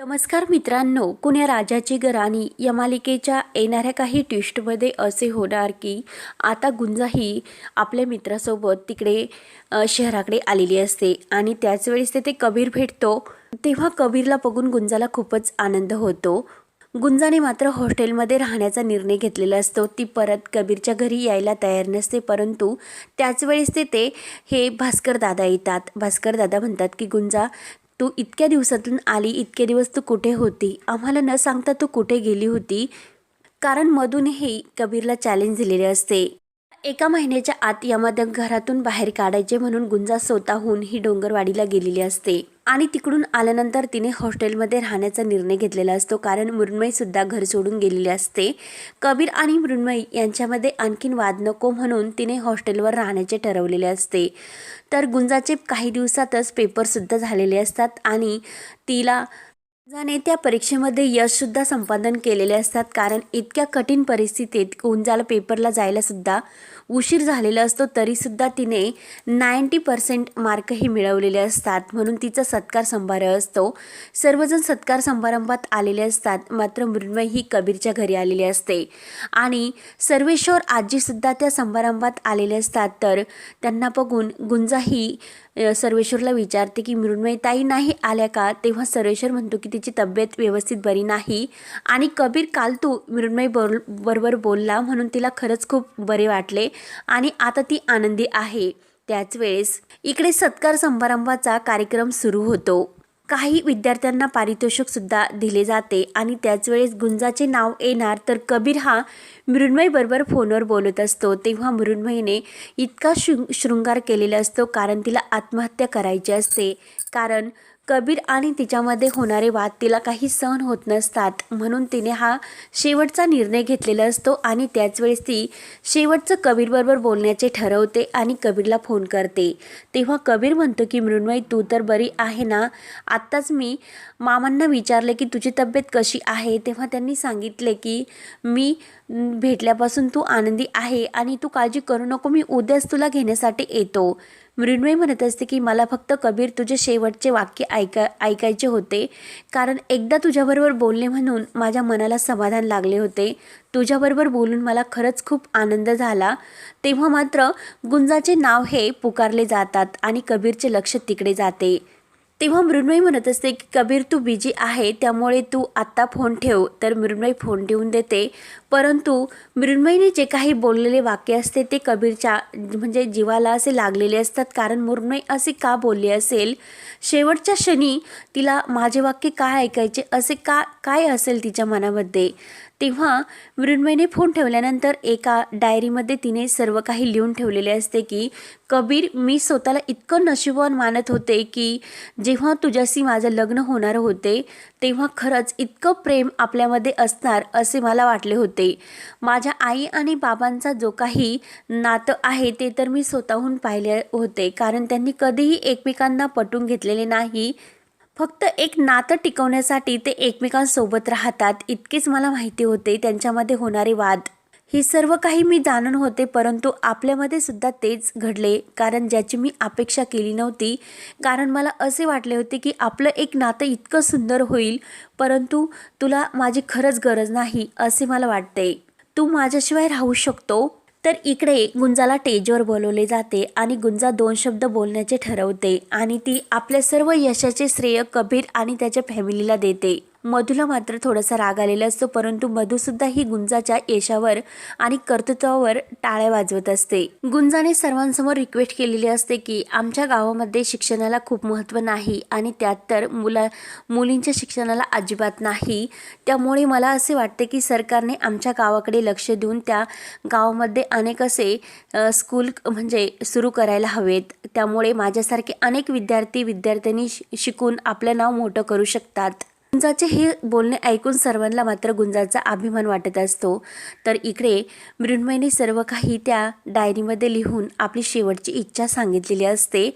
नमस्कार मित्रांनो कुण्या राजाची गराणी या मालिकेच्या येणाऱ्या काही ट्विस्टमध्ये असे होणार की आता गुंजा ही आपल्या मित्रासोबत तिकडे शहराकडे आलेली असते आणि त्याच वेळेस ते कबीर भेटतो. तेव्हा कबीरला बघून गुंजाला खूपच आनंद होतो. गुंजाने मात्र हॉस्टेलमध्ये राहण्याचा निर्णय घेतलेला असतो. ती परत कबीरच्या घरी यायला तयार नसते परंतु त्याच वेळेस ते ते हे भास्कर दादा येतात. भास्कर दादा म्हणतात की गुंजा तू इतक्या दिवसातून आली इतके दिवस तू कुठे होती? आम्हाला न सांगता तू कुठे गेली होती? कारण मधूनही कबीरला चॅलेंज दिलेले असते. एका महिन्याच्या आत यामध्ये घरातून बाहेर काढायचे म्हणून गुंजा स्वतःहून ही डोंगरवाडीला गेलेली असते. आणि तिकडून आल्यानंतर तिने हॉस्टेलमध्ये राहण्याचा निर्णय घेतलेला असतो कारण मृण्मयी सुद्धा घर सोडून गेलेली असते. कबीर आणि मृण्मयी यांच्यामध्ये आणखीन वाद नको म्हणून तिने हॉस्टेलवर राहण्याचे ठरवलेले असते. तर गुंजाचे काही दिवसातच पेपरसुद्धा झालेले असतात आणि तिला गुंजाने त्या परीक्षेमध्ये यशसुद्धा संपादन केलेले असतात. कारण इतक्या कठीण परिस्थितीत गुंजाला पेपरला जायलासुद्धा उशीर झालेला असतो तरीसुद्धा तिने नाईंटी पर्सेंट मार्कही मिळवलेले असतात. म्हणून तिचा सत्कार समारंभ असतो. सर्वजण सत्कार समारंभात आलेले असतात. मात्र मृण्मय ही कबीरच्या घरी आलेली असते. आणि सर्वेश्वर आजीसुद्धा त्या समारंभात आलेले असतात. तर त्यांना बघून गुंजा ही सर्वेश्वरला विचारते की मृण्मयी ताई नाही आल्या का? तेव्हा सर्वेश्वर म्हणतो की तिची तब्येत व्यवस्थित बरी नाही. आणि कबीर काल तू मृण्मयी बोल बरोबर बोलला म्हणून तिला खरंच खूप बरे वाटले आणि आता ती आनंदी आहे. त्याच वेळेस इकडे सत्कार समारंभाचा कार्यक्रम सुरू होतो. काही विद्यार्थ्यांना पारितोषिकसुद्धा दिले जाते आणि त्याच वेळेस गुंजाचे नाव येणार तर कबीर हा मृण्मयीबरोबर फोनवर बोलत असतो. तेव्हा मृण्मयीने इतका शृ शृंगार केलेला असतो कारण तिला आत्महत्या करायची असते. कारण कबीर आणि तिच्यामध्ये होणारे वाद तिला काही सहन होत नसतात. म्हणून तिने हा शेवटचा निर्णय घेतलेला असतो आणि त्याचवेळेस ती शेवटचं कबीरबरोबर बोलण्याचे ठरवते आणि कबीरला फोन करते. तेव्हा कबीर म्हणतो की मृण्मयी तू तर बरी आहे ना? आत्ताच मी मामांना विचारले की तुझी तब्येत कशी आहे? तेव्हा त्यांनी सांगितले की मी भेटल्यापासून तू आनंदी आहे आणि तू काळजी करू नको मी उद्याच तुला घेण्यासाठी येतो. मृण्मयी म्हणत असते की मला फक्त कबीर तुझे शेवटचे वाक्य ऐका ऐकायचे होते. कारण एकदा तुझ्याबरोबर बोलणे म्हणून माझ्या मनाला समाधान लागले होते. तुझ्याबरोबर बोलून मला खरंच खूप आनंद झाला. तेव्हा मात्र गुंजाचे नाव हे पुकारले जातात आणि कबीरचे लक्ष तिकडे जाते. तेव्हा मृण्मयी म्हणत असते की कबीर तू बिजी आहे त्यामुळे तू आत्ता फोन ठेव. तर मृण्मयी फोन ठेवून देते. परंतु मृण्मयीने जे काही बोललेले वाक्य असते ते कबीरच्या म्हणजे जीवाला असे लागलेले असतात. कारण मृण्मयी असे का बोलली असेल? शेवटच्या क्षणी तिला माझे वाक्य काय ऐकायचे? असे का काय असेल तिच्या मनामध्ये? तेव्हा मृण्मयीने फोन ठेवल्यानंतर एका डायरीमध्ये तिने सर्व काही लिहून ठेवलेले असते की कबीर मी स्वतःला इतकं नशिबवान मानत होते की जेव्हा तुझ्याशी माझं लग्न होणार होते तेव्हा खरंच इतकं प्रेम आपल्यामध्ये असणार असे मला वाटले होते. माझ्या आई आणि बाबांचा जो काही नातं आहे ते तर मी स्वतःहून पाहिले होते कारण त्यांनी कधीही एकमेकांना पटवून घेतलेले नाही फक्त एक नातं टिकवण्यासाठी ते एकमेकांसोबत राहतात. इतकेच मला माहिती होते त्यांच्यामध्ये होणारे वाद. हे सर्व काही मी जाणून होते परंतु आपल्यामध्ये सुद्धा तेच घडले. कारण ज्याची मी अपेक्षा केली नव्हती कारण मला असे वाटले होते की आपलं एक नातं इतकं सुंदर होईल परंतु तुला माझी खरंच गरज नाही असे मला वाटते. तू माझ्याशिवाय राहू शकतो. तर इकडे गुंजाला टेजवर बोलवले जाते आणि गुंजा दोन शब्द बोलण्याचे ठरवते आणि ती आपल्या सर्व यशाचे श्रेय कबीर आणि त्याच्या फॅमिलीला देते. मधूला मात्र थोडासा राग आलेला असतो परंतु मधूसुद्धा ही गुंजाच्या यशावर आणि कर्तृत्वावर टाळ्या वाजवत असते. गुंजाने सर्वांसमोर रिक्वेस्ट केलेली असते की आमच्या गावामध्ये शिक्षणाला खूप महत्त्व नाही आणि त्यात तर मुला मुलींच्या शिक्षणाला अजिबात नाही. त्यामुळे मला असे वाटते की सरकारने आमच्या गावाकडे लक्ष देऊन त्या गावामध्ये अनेक असे स्कूल म्हणजे सुरू करायला हवेत. त्यामुळे माझ्यासारखे अनेक विद्यार्थी विद्यार्थ्यांनी शिकून आपलं नाव मोठं करू शकतात. गुंजाचे हे बोलणे ऐकून सर्वांना मात्र गुंजाचा अभिमान वाटत असतो. तर इकडे मृण्मयीने सर्व काही त्या डायरीमध्ये लिहून आपली शेवटची इच्छा सांगितलेली असते.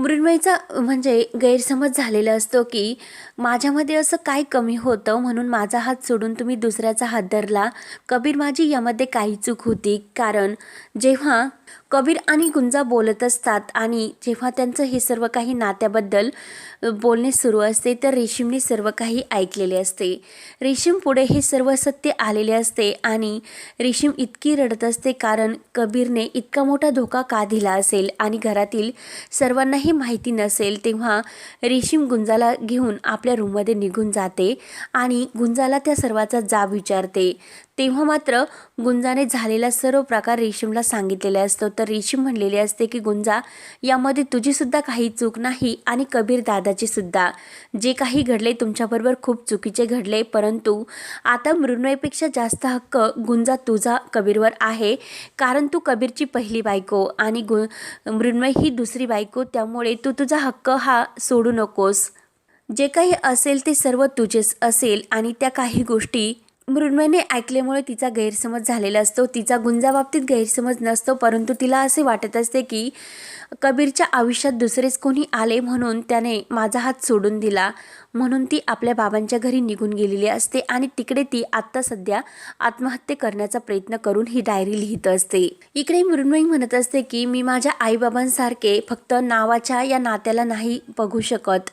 मृण्मयीचा म्हणजे गैरसमज झालेला असतो की माझ्यामध्ये असं काय कमी होतं म्हणून माझा हात सोडून तुम्ही दुसऱ्याचा हात धरला. कबीर माझी यामध्ये काही चूक होती. कारण जेव्हा कबीर आणि गुंजा बोलत असतात आणि जेव्हा त्यांचं हे सर्व काही नात्याबद्दल बोलणे सुरू असते तर रेशीमने सर्व काही ऐकलेले असते. रेशीम पुढे हे सर्व सत्य आलेले असते आणि रेशीम इतकी रडत असते कारण कबीरने इतका मोठा धोका का दिला असेल आणि घरातील सर्वांनाही माहिती नसेल तेव्हा रेशीम गुंजाला घेऊन आपल्या रूममध्ये निघून जाते आणि गुंजाला त्या सर्वाचा जाब विचारते. तेव्हा मात्र गुंजाने झालेला सर्व प्रकार रेशीमला सांगितलेला असतो. तर रेशीम म्हणलेली असते की गुंजा यामध्ये तुझीसुद्धा काही चूक नाही आणि कबीर दादाची सुद्धा जे काही घडले तुमच्याबरोबर खूप चुकीचे घडले परंतु आता मृण्मयपेक्षा जास्त हक्क गुंजा तुझा कबीरवर आहे. कारण तू कबीरची पहिली बायको आणि गु मृण्मय ही दुसरी बायको त्यामुळे तू तुझा हक्क हा सोडू नकोस. जे काही असेल ते सर्व तुझेच असेल आणि त्या काही गोष्टी मृण्मयने ऐकल्यामुळे तिचा गैरसमज झालेला असतो. तिचा गुंजाबाबतीत गैरसमज नसतो परंतु तिला असे वाटत असते की कबीरच्या आयुष्यात दुसरेच कोणी आले म्हणून त्याने माझा हात सोडून दिला. म्हणून ती आपल्या बाबांच्या घरी निघून गेलेली असते आणि तिकडे ती आत्ता सध्या आत्महत्या करण्याचा प्रयत्न करून ही डायरी लिहित असते. इकडे मृण्मयी म्हणत असते की मी माझ्या आईबाबांसारखे फक्त नावाच्या या नात्याला नाही बघू शकत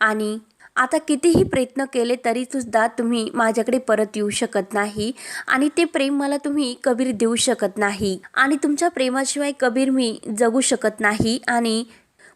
आणि आता कितीही प्रयत्न केले तरी सुद्धा तुम्ही माझ्याकडे परत येऊ शकत नाही. आणि ते प्रेम मला तुम्ही कबीर देऊ शकत नाही. आणि तुमच्या प्रेमाशिवाय कबीर मी जगू शकत नाही. आणि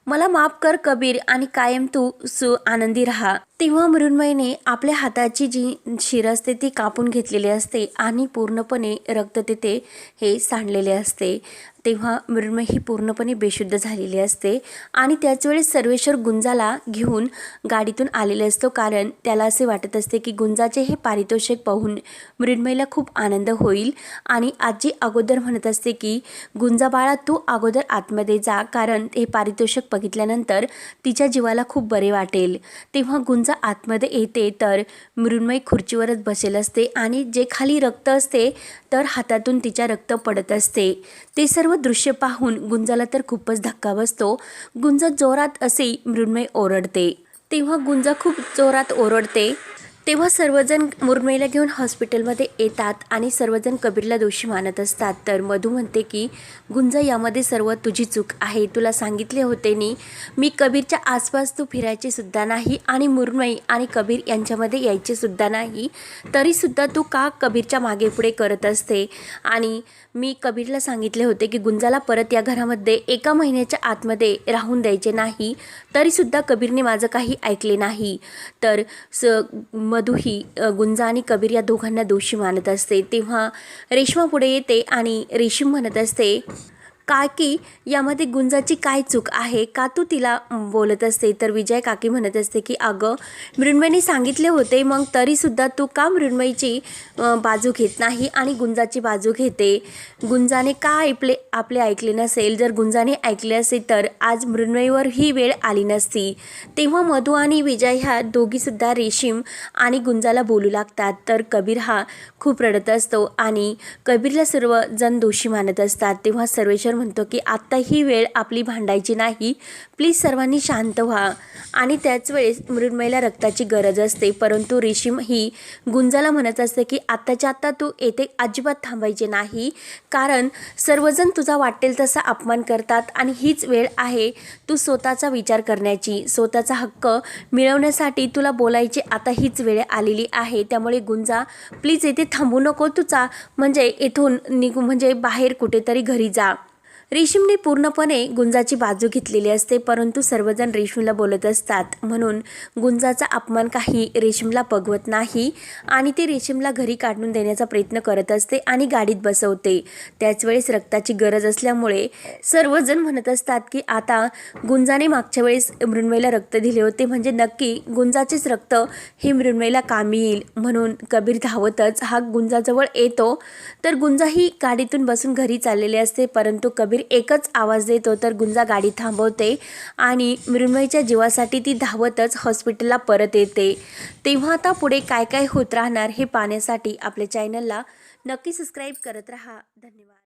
मला माफ कर कबीर आणि कायम तू सु आनंदी राहा. तेव्हा मृण्मयीने आपल्या हाताची जी शिर असते ती कापून घेतलेली असते आणि पूर्णपणे रक्त तिथे हे सांडलेले असते. तेव्हा मृण्मय ही पूर्णपणे बेशुद्ध झालेली असते आणि त्याच वेळेस सर्वेश्वर गुंजाला घेऊन गाडीतून आलेले असतो. कारण त्याला असे वाटत असते की गुंजाचे हे पारितोषिक पाहून मृण्मयीला खूप आनंद होईल आणि आजी अगोदर म्हणत असते की गुंजा बाळा तू अगोदर आतमध्ये जा. कारण हे पारितोषिक बघितल्यानंतर तिच्या जीवाला खूप बरे वाटेल. तेव्हा गुंजा आतमध्ये येते तर मृण्मयी खुर्चीवरच बसेल असते आणि जे खाली रक्त असते तर हातातून तिच्या रक्त पडत असते. ते सर्व दृश्य पाहून गुंजाला तर खूपच धक्का बसतो. गुंजा जोरात असे मृण्मय ओरडते. तेव्हा गुंजा खूप जोरात ओरडते. तेव्हा सर्वजण मुरमईला घेऊन हॉस्पिटलमध्ये येतात आणि सर्वजण कबीरला दोषी मानत असतात. तर मधू म्हणते की गुंजा यामध्ये सर्व तुझी चूक आहे. तुला सांगितले होते नी मी कबीरच्या आसपास तू फिरायचे सुद्धा नाही आणि मुरमई आणि कबीर यांच्यामध्ये यायचे सुद्धा नाही तरीसुद्धा तू का कबीरच्या मागे पुढे करत असते? आणि मी कबीरला सांगितले होते की गुंजाला परत या घरामध्ये एका महिन्याच्या आतमध्ये राहून द्यायचे नाही तरीसुद्धा कबीरने माझं काही ऐकले नाही. तर स मधुही गुंजा आणि कबीर या दोघांना दोषी मानत असते. तेव्हा रेश्मा पुढे येते आणि रेशीम म्हणत असते काकी यामध्ये गुंजाची काय चूक आहे का तू तिला बोलत असते? तर विजय काकी म्हणत असते की अगं मृण्मयीने सांगितले होते मग तरीसुद्धा तू का मृण्मयीची बाजू घेत नाही आणि गुंजाची बाजू घेते? गुंजाने का ऐकले आपले ऐकले नसेल? जर गुंजाने ऐकले असेल तर आज मृण्मयीवर ही वेळ आली नसती. तेव्हा मधू आणि विजय ह्या दोघीसुद्धा रेशीम आणि गुंजाला बोलू लागतात. तर कबीर हा खूप रडत असतो आणि कबीरला सर्वजण दोषी मानत असतात. तेव्हा सर्वेश्वर म्हणतो की आत्ता ही वेळ आपली भांडायची नाही. प्लीज सर्वांनी शांत व्हा. आणि त्याच वेळेस मृण्मयला रक्ताची गरज असते. परंतु रेशीम ही गुंजाला म्हणत असते की आत्ताच्या आत्ता तू येथे अजिबात थांबायचे नाही. कारण सर्वजण तुझा वाटेल तसा अपमान करतात आणि हीच वेळ आहे तू स्वतःचा विचार करण्याची. स्वतःचा हक्क मिळवण्यासाठी तुला बोलायची आता हीच वेळ आलेली आहे. त्यामुळे गुंजा प्लीज येथे थांबू नको तुझा. म्हणजे इथून निघू म्हणजे बाहेर कुठेतरी घरी जा. रेशीमने पूर्णपणे गुंजाची बाजू घेतलेली असते परंतु सर्वजण रेशीमला बोलत असतात. म्हणून गुंजाचा अपमान काही रेशीमला पगवत नाही आणि ते रेशीमला घरी काढून देण्याचा प्रयत्न करत असते आणि गाडीत बसवते. त्याच वेळेस रक्ताची गरज असल्यामुळे सर्वजण म्हणत असतात की आता गुंजाने मागच्या वेळेस मृण्मयला रक्त दिले होते म्हणजे नक्की गुंजाचेच रक्त हे मृण्मयला कामी येईल. म्हणून कबीर धावतच हा गुंजाजवळ येतो. तर गुंजा ही गाडीतून बसून घरी चाललेले असते परंतु कबीर कबीर एकच आवाज देतो तर गुंजा गाडी थांबवते आणि मृण्मयीच्या जीवासाठी ती धावतच हॉस्पिटलला परत येते. तेव्हा आता पुढे काय काय होत राहणार हे पाहण्यासाठी आपल्या चॅनलला नक्की सबस्क्राईब करत राहा. धन्यवाद.